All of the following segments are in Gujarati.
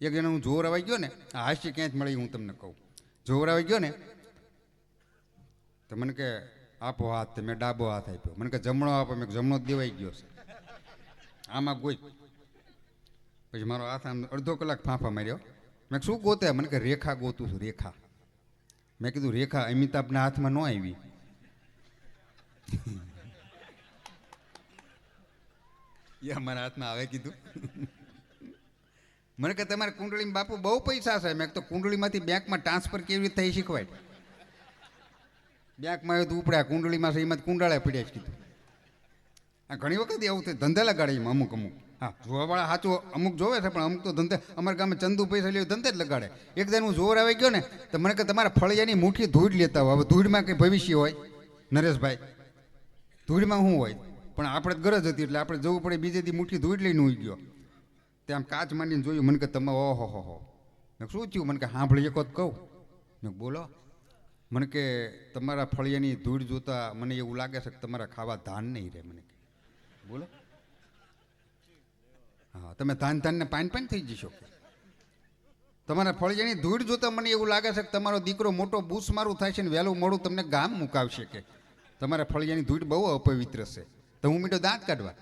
એક જણા હું જોર આવી ગયો ને, આ હાસ્ય ક્યાંય મળી હું તમને કહું. જોર આવી ગયો ને, તો મને કે, આપો હાથ મેં ડાબો હાથ આપ્યો. મને કે, જમણો આપો. મેં જમણો દેવાઈ ગયો છે. આમાં કોઈ પછી મારો હાથ આમ અડધો કલાક ફાંફા માર્યો. મેં શું ગોતે? મને કે, રેખા ગોતું છું, રેખા. મેં કીધું, રેખા અમિતાભના હાથમાં ન આવી. એ અમારા હાથમાં આવે કીધું. મને કે તમારે કુંડળીમાં બાપુ બહુ પૈસા છે. મેં તો કુંડળીમાંથી બેંકમાં ટ્રાન્સફર કેવી રીતે થઈ શીખવાય? બેંકમાં આવ્યું તો ઉપડ્યા કુંડળીમાં છે એમાં કુંડાળા પીડ્યા કીધું. આ ઘણી વખત એવું થાય, ધંધા લગાડે એમાં અમુક અમુક. હા, જોવાવાળા સાચું અમુક જોવે છે, પણ અમુક તો ધંધે, અમારા ગામે ચંદુ પૈસા લેવું ધંધે જ લગાડે. એક દાન હું જોર આવી ગયો ને, તો મને કે તમારા ફળિયાની મુઠ્ઠી ધૂળ લેતા હોય હવે ધૂળમાં કંઈ ભવિષ્ય હોય? નરેશભાઈ, ધૂળમાં શું હોય? પણ આપણે ગરજ હતી, એટલે આપણે જવું પડે બીજે દી મુઠ્ઠી ધૂળ લઈને ઉઈ ગયો. ત્યાં કાચ માંડીને જોયું, મને કે તમે ઓહો હો હો. મેં શું થયું? મને કે સાંભળી એક વખત કહું. મેં બોલો. મને કે તમારા ફળિયાની ધૂળ જોતા મને એવું લાગે છે કે તમારા ખાવા ધાન નહીં રહે, મને કે. બોલો. હા, તમે ધાન ધાનને પાન પાન થઈ જશો તમારા ફળિયાની ધૂળ જોતા મને એવું લાગે છે કે તમારો દીકરો મોટો બૂસ મારું થાય છે ને વહેલું મોડું તમને ગામ મુકાવશે કે. તમારા ફળિયાની ધૂળ બહુ અપવિત્ર છે. તો હું મીઠો દાંત કાઢવા.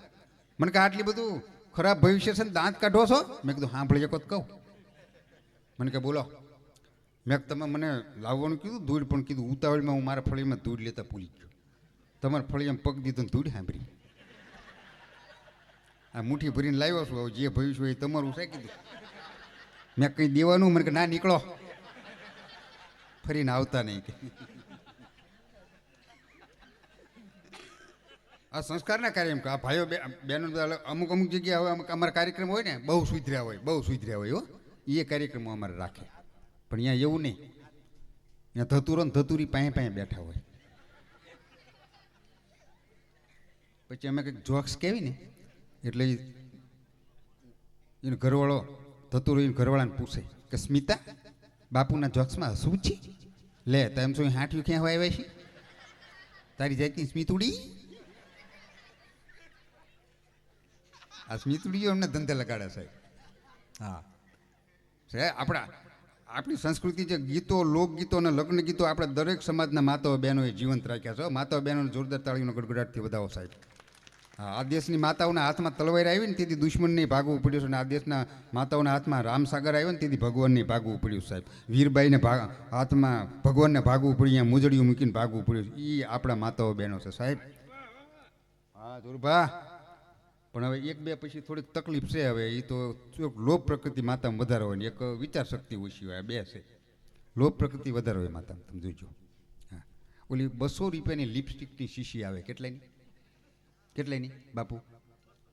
મને કે આટલી બધું ખરાબ ભવિષ્ય છે ને દાંત કાઢો છો? મેં કીધું સાંભળી શકો કહું. મને કે, બોલો. મેં તમે મને લાવવાનું કીધું, ધૂળ પણ કીધું, ઉતાવળમાં હું મારા ફળીમાં ધૂળ લેતા ભૂલી ગયો. તમારા ફળિયામાં પગ દીધું ધૂળ સાંભળી. આ મુઠ્ઠી ભરીને લાવ્યો છું જે ભવિષ્ય એ તમારું છે, કીધું. મેં કંઈ દેવાનું? મને કે, ના, નીકળો. ફરીને આવતા નહીં કે. આ સંસ્કારના કાર્યક્રમ આ ભાઈઓ બહેનો અમુક અમુક જગ્યાએ હવે અમુક અમારા કાર્યક્રમ હોય ને, બહુ સુધર્યા હોય, બહુ સુધર્યા હોય, હો. એ કાર્યક્રમો અમારે રાખે. પણ અહીંયા એવું નહીં. અહીંયા ધતુરો ને ધતુરી પાસે પાસે બેઠા હોય. પછી અમે કંઈક જોક્સ કહેવી ને, એટલે એનો ઘરવાળો ધતુરો એનો ઘરવાળાને પૂછે કે, સ્મિતા, બાપુના જોક્સમાં હસવું છે? લે, તો એમ શું હાંઠિયું ક્યાં હોય આવ્યા છે? તારી જાતની સ્મિતુડી આ સ્મિતુડીઓ અમને ધંધે લગાડે સાહેબ હા. સાહેબ આપણા, આપણી સંસ્કૃતિ જે ગીતો, લોકગીતો અને લગ્ન ગીતો આપણે દરેક સમાજના માતાઓ બહેનોએ જીવંત રાખ્યા છે. માતાઓ બહેનોને જોરદાર તાળીનો ગડગડાટથી વધાવો સાહેબ. હા, આ દેશની માતાઓના હાથમાં તલવાર આવી ને તેથી દુશ્મનને ભાગવું પડ્યું છે અને આ દેશના માતાઓના હાથમાં રામસાગર આવ્યો ને તેથી ભગવાનને ભાગવું પડ્યું સાહેબ. વીરબાઈને ભાગ હાથમાં ભગવાનને ભાગવું પડ્યું, અહીંયા મુજડિયું મૂકીને ભાગવું પડ્યું એ આપણા માતાઓ બહેનો છે સાહેબ. હા જોરભા પણ હવે એક બે પછી થોડીક તકલીફ છે હવે એ તો લોભ પ્રકૃતિ માતામાં વધારે હોય ને, એક વિચાર શક્તિ ઓછી હોય બે છે. લોભ પ્રકૃતિ વધારે હોય માતા તમે જોજો. હા. ઓલી બસો રૂપિયાની લિપસ્ટિકની શીશી આવે કેટલાની કેટલાની બાપુ?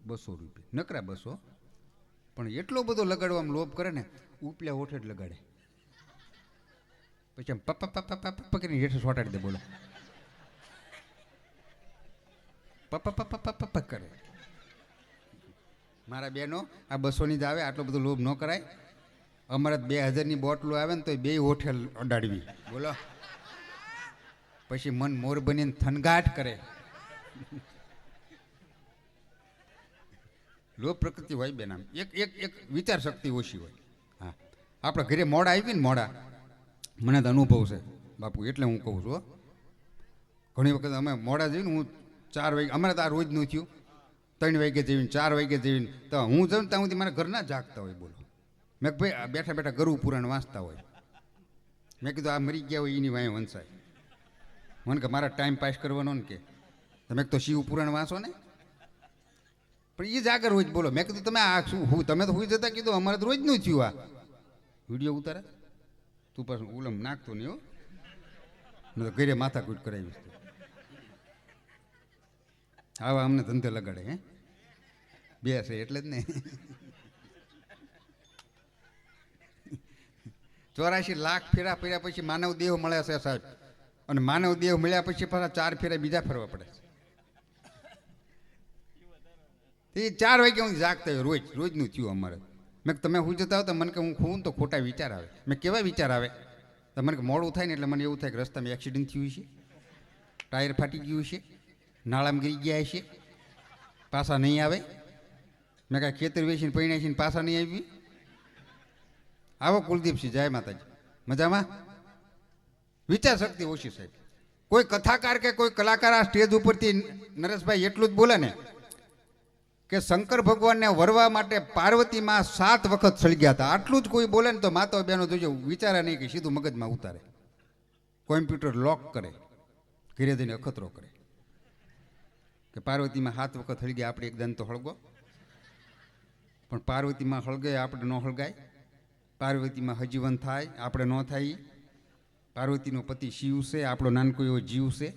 બસો રૂપિયા. નકરા બસો. પણ એટલો બધો લગાડવામાં લોભ કરે ને, ઉપલા ઓઠે જ લગાડે. પછી આમ પપ્પા પપ્પા પપ્પા પકડીને હેઠે સોટાડી દે બોલો. પપ્પા પપ્પા પપ્પા કરે. મારા બેનો, આ બસોની જ આવે, આટલો બધો લોભ ન કરાય. અમારે બે હજારની બોટલો આવે ને તો બે હોટેલ અડાડવી. બોલો. પછી મન મોર બનીને થનગાટ કરે. લોભ પ્રકૃતિ હોય બેન આમ. એક એક એક વિચાર શક્તિ ઓછી હોય. હા. આપણે ઘરે મોડા આવી ને મોડા. મને તો અનુભવ છે, બાપુ, એટલે હું કહું છું. ઘણી વખત અમે મોડા જઈને હું ચાર વાગે, અમારે તો આ રોજનું થયું. ત્રણ વાગે જઈને ચાર વાગે જઈને તો હું જાઉં ત્યાં સુધી મારા ઘરના જાગતા હોય બોલો. મેં ભાઈ બેઠા બેઠા ગરુ પુરાણ વાંચતા હોય. મેં કીધું, આ મરી ગયા હોય, એની વાંહે વંચાય મને કે, મારા ટાઈમ પાસ કરવાનો ને કે. તમે તો શિવ પુરાણ વાંચો ને. પણ એ જાગર હોય રોજ બોલો. મેં કીધું, તમે આ શું, હું, તમે તો હું જતા કીધું, અમારે તો રોજનું થયું આ. વીડિયો ઉતારે? તું પાછું ઉલમ નાખતો નહીં હો. નહીં તો ઘરે માથાકૂટ કૂટ કરાવી આવા અમને ધંધે લગાડે, હે? બે છે એટલે જ ને. ચોરાશી લાખ ફેરા ફેર્યા પછી માનવ દેહ મળે છે સાહેબ. અને માનવ દેહ મળ્યા પછી પાછા ચાર ફેરા બીજા ફરવા પડે છે. ચાર વાગે હું જાગતો રોજ, રોજનું થયું અમારે. મેં તમે હું જતા હો તો મને કે હું ખૂન તો ખોટા વિચાર આવે. મેં કેવા વિચાર આવે? તો મને કે મોડું થાય ને એટલે મને એવું થાય કે રસ્તામાં એક્સિડન્ટ થયું છે ટાયર ફાટી ગયું છે નાળામાં ગરી ગયા છે પાછા નહીં આવે. મેં કાંઈ ખેતર વેચીને પૈણા છે પાછા નહીં આવી? આવો કુલદીપસિંહ, જય માતાજી. મજામાં? વિચાર શક્તિ ઓછી સાહેબ. કોઈ કથાકાર કે કોઈ કલાકાર આ સ્ટેજ ઉપરથી નરેશભાઈ એટલું જ બોલે ને કે શંકર ભગવાનને વરવા માટે પાર્વતીમાં સાત વખત સળગ્યા હતા. આટલું જ કોઈ બોલે ને તો માતા બહેનો જોજો, વિચારે નહીં કે સીધું મગજમાં ઉતારે. કોમ્પ્યુટર લોક કરે, ઘરે જઈને અખતરો કરે. કે પાર્વતીમાં સાત વખત સળગ્યા આપણે એક દન તો હળગો. પણ પાર્વતીમાં હળગાય, આપણે ન હળગાય. પાર્વતીમાં હજીવન થાય, આપણે ન થાય. પાર્વતીનો પતિ શિવ છે, આપણો નાનકો એવો જીવ છે.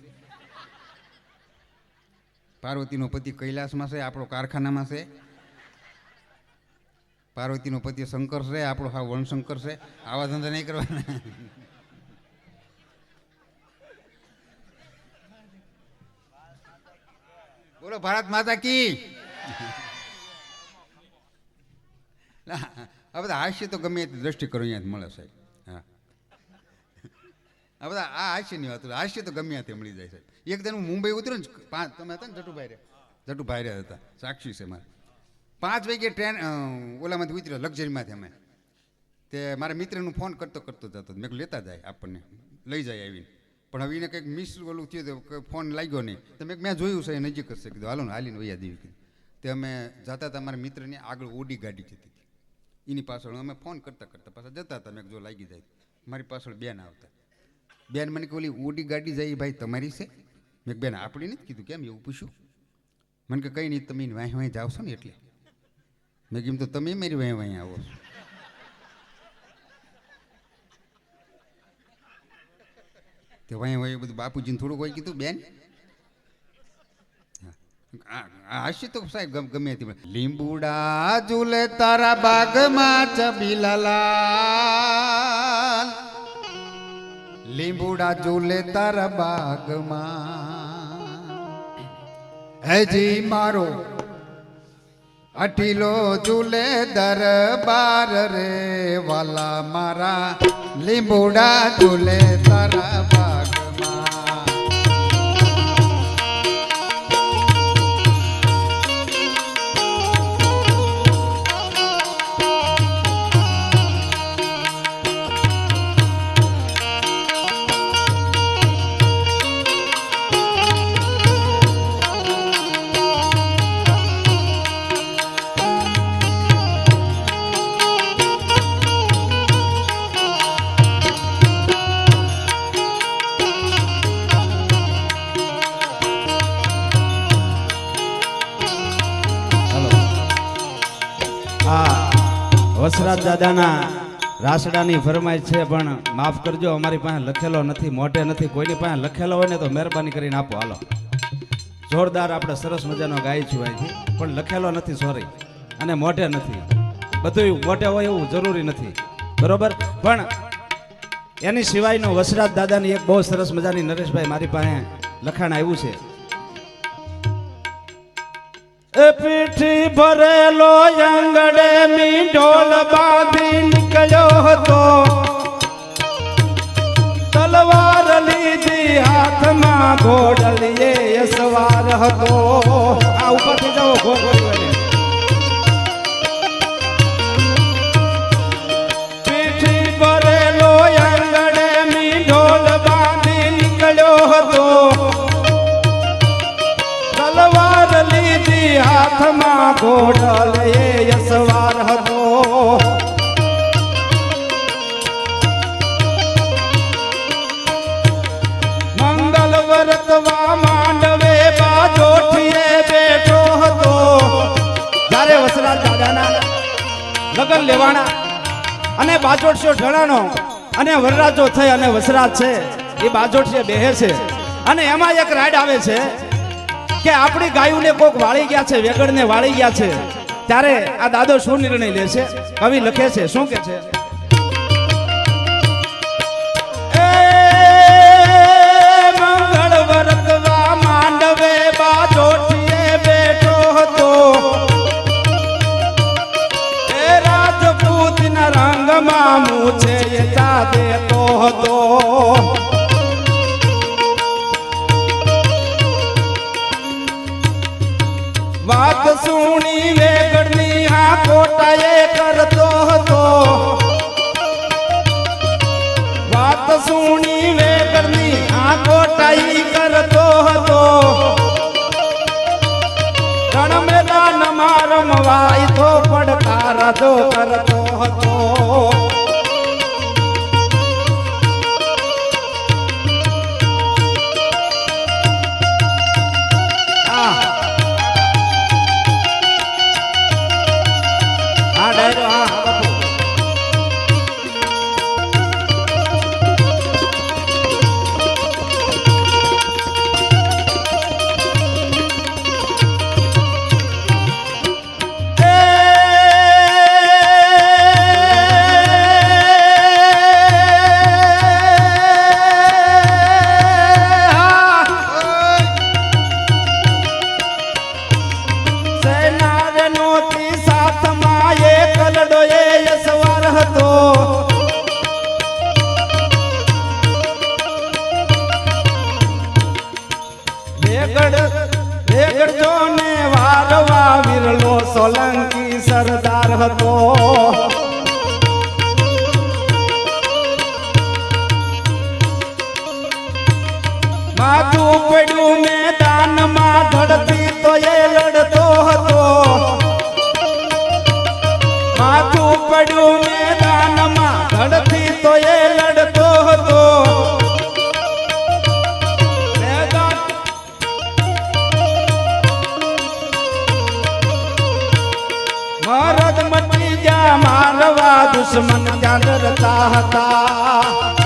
પાર્વતીનો પતિ કૈલાસમાં છે, આપણો કારખાનામાં છે. પાર્વતીનો પતિ શંકર છે, આપણો હા વણશંકર છે. આવા ધંધા નહીં કરવાના. બોલો, ભારત માતા કી ના, આ બધા હાસ્ય તો ગમે તે દ્રષ્ટિ કરો અહીંયા મળે સાહેબ. હા. આ બધા આ હાસ્યની વાત હાસ્ય તો ગમે ત્યાં મળી જાય સાહેબ. એક દિન હું મુંબઈ ઉતર્યો ને, પાંચ, તમે હતા ને જટુભાઈ રે જટુભાઈ રહ્યા હતા, સાક્ષી છે મારે. પાંચ વાગે ટ્રેન ઓલામાંથી ઉતર્યો, લક્ઝરીમાંથી અમે. તે મારા મિત્રનું ફોન કરતો કરતો જતો મેં લેતા જાય આપણને, લઈ જાય આવીને. પણ હવે એને કંઈક મિસ ઓલું થયું કે ફોન લાગ્યો નહીં. તો મેં મેં જોયું છે નજીક હશે કીધું, હાલો ને, હાલીને વૈયા દેવી કીધું તે અમે જતા હતા, મારા મિત્રની આગળ ઓડી ગાડી જતી હતી. એની પાછળ અમે ફોન કરતા કરતા પાછા જતા હતા. મેં જો લાગી જાય. મારી પાછળ બેન આવતા. બેન મને કે ઓલી ઓડી ગાડી જાય ભાઈ તમારી છે? મેં બેન, આપણી નથી કીધું. કેમ? એવું પૂછ્યું? મને કે કંઈ નહીં, તમે વાંહી વાંહી જાવશો ને એટલે. મેં કીધું તો તમે મારી વાંહી વાંહી આવો છો. તે વાંહી વાંહી બધું બાપુજીને થોડુંક હોય કીધું, બેન આ તો સાહેબ ગમ- તે લીંબુડા ઝૂલે તારા બાગમાં ચબીલાલાલ. લીંબુડા ઝૂલે તારા બાગમાં. હેજી મારો, અઠીલો ઝૂલે દરબાર રે વાલા મારા. લીંબુડા ઝૂલે તારા બાગમાં દાદાના રાસડાની ફરમાઈશ છે, પણ માફ કરજો, અમારી પાસે લખેલો નથી, મોઢે નથી, કોઈની પાસે લખેલો હોય ને તો મહેરબાની કરીને આપો, હાલો. જોરદાર આપણે સરસ મજાનો ગાય છું અહીંથી પણ લખેલો નથી સોરી અને મોઢે નથી. બધું મોઢે હોય એવું જરૂરી નથી. બરોબર? પણ એની સિવાયનો વસરાજ દાદાની એક બહુ સરસ મજાની નરેશભાઈ મારી પાસે લખાણ આવ્યું છે. એ પીઠી ભરેલો આંગણે મી ઢોલ બાંધી નીકળ્યો હતો. તલવાર લીધી હાથમાં ઘોડલીએ સવાર હતો. આ ઉપરથી જાઓ ઘોડલી ઘોડલ એ યસવાર હતો. મંગલ વર્તવા માંડવે બાજોઠીએ બેઠો હતો. જ્યારે વસરાજ દાદાના લગન લેવાના અને બાજોઠિયો ઢળાનો અને વરરાજો થઈ અને વસરાજ છે, એ બાજોઠિયે બેહે છે. અને એમાં એક રાઈડ આવે છે કે આપણી ગાયુને કોક વાળી ગયા છે વેગડને વાળી ગયા છે, ત્યારે આ દાદો શું નિર્ણય લે છે? કવિ લખે છે, શું કે છે? માંડવે બાજોઠીએ બેઠો હતો. વાત સુણી વેગડની આ ખોટાએ કરતો હતો. વાત સુણી વેગડની આ ખોટાઈ કરતો હતો. રણ મેદાનમાં રમવાય તો પડકાર કરતો હતો. સોલંકી સરદાર હતો મારવા દુશ્મન ત્યાં રતા હતા.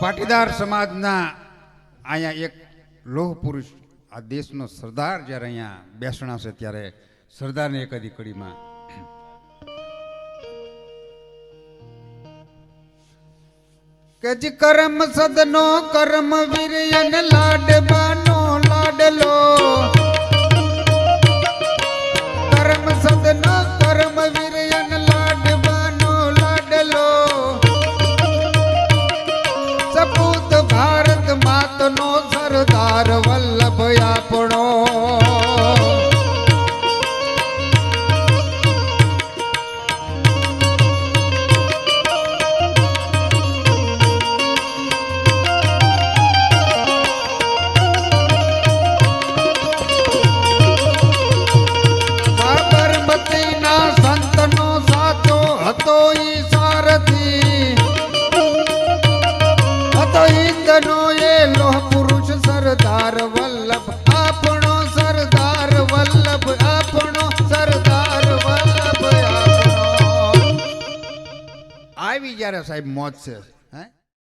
પાટીદાર સમાજના અહીંયા એક લોહ પુરુષ, આ દેશનો સરદાર જ્યારે અહીંયા બેસણાશે ત્યારે સરદારની એક અધી કડીમાં. કે જ કરમ સદનો કરમ વીર્યન લાડબાનો લાડલો. પહોંચશે હે?